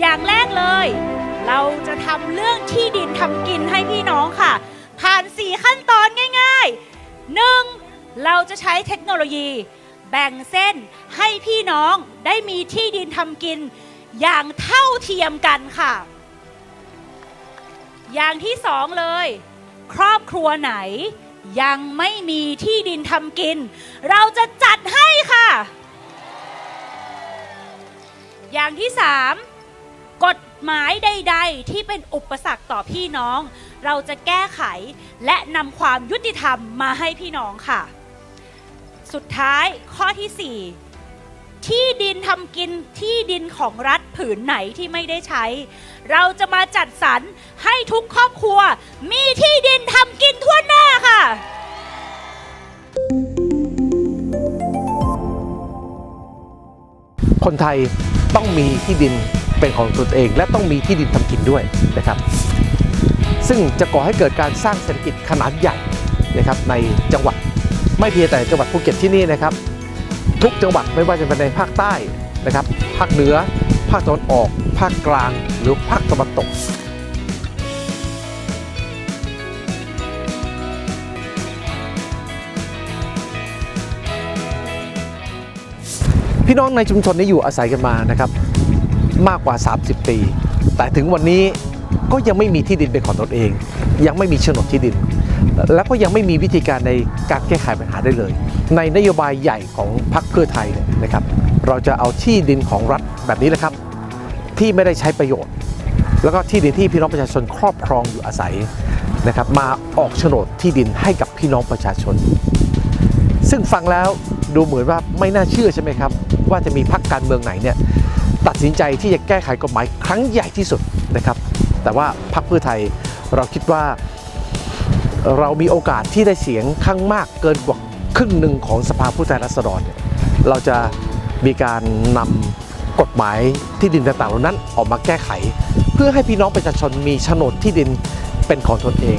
อย่างแรกเลย เราจะทำเรื่องที่ดินทำกินให้พี่น้องค่ะ ผ่าน 4 ขั้นตอนง่ายๆ 1. เราจะใช้เทคโนโลยี แบ่งเส้นให้พี่น้องได้มีที่ดินทำกิน อย่างเท่าเทียมกันค่ะ อย่างที่สองเลย ครอบครัวไหน ยังไม่มีที่ดินทำกิน เราจะจัดให้ค่ะ อย่างที่สาม กฎหมายใด ๆ ที่เป็นอุปสรรคต่อพี่น้อง เราจะแก้ไขและนำความยุติธรรมมาให้พี่น้องค่ะ สุดท้ายข้อที่ 4 ที่ดินทำกินที่ดินของรัฐผืนไหนที่ไม่ได้ใช้ เราจะมาจัดสรรให้ทุกครอบครัว มีที่ดินทำกินทั่วหน้าค่ะคนไทยต้องมีที่ดิน เป็นของตนเอง และต้องมีที่ดินทำกินด้วยนะครับ ซึ่งจะก่อให้เกิดการสร้างเศรษฐกิจขนาดใหญ่นะครับในจังหวัดไม่เพียงแต่จังหวัดภูเก็ตที่นี่นะครับ ทุกจังหวัดไม่ว่าจะเป็นในภาคใต้นะครับ ภาคเหนือ ภาคตะวันออก ภาคกลางหรือภาคตะวันตกพี่น้องในชุมชนนี้อยู่อาศัยกันมานะครับ มากกว่า 30 ปี แต่ถึงวันนี้ก็ยังไม่มีที่ดินเป็นของตนเอง ยังไม่มีโฉนดที่ดิน แล้วก็ยังไม่มีวิธีการในการแก้ไขปัญหาได้เลย ในนโยบายใหญ่ของพรรคเพื่อไทยเนี่ยนะครับ เราจะเอาที่ดินของรัฐแบบนี้แหละครับ ที่ไม่ได้ใช้ประโยชน์ แล้วก็ที่ดินที่พี่น้องประชาชนครอบครองอยู่อาศัยนะครับ มาออกโฉนดที่ดินให้กับพี่น้องประชาชน ซึ่งฟังแล้วดูเหมือนว่าไม่น่าเชื่อใช่ไหมครับ ว่าจะมีพรรคการเมืองไหนเนี่ย ตัดสินใจที่จะแก้ไขกฎหมายครั้งใหญ่ที่สุดนะครับ แต่ว่าพรรคเพื่อไทยเราคิดว่าเรามีโอกาสที่ได้เสียงข้างมากเกินกว่าครึ่งหนึ่งของสภาผู้แทนราษฎรเนี่ยเราจะมีการนำกฎหมายที่ดินต่างๆเหล่านั้นออกมาแก้ไข เพื่อให้พี่น้องประชาชนมีโฉนดที่ดินเป็นของตนเอง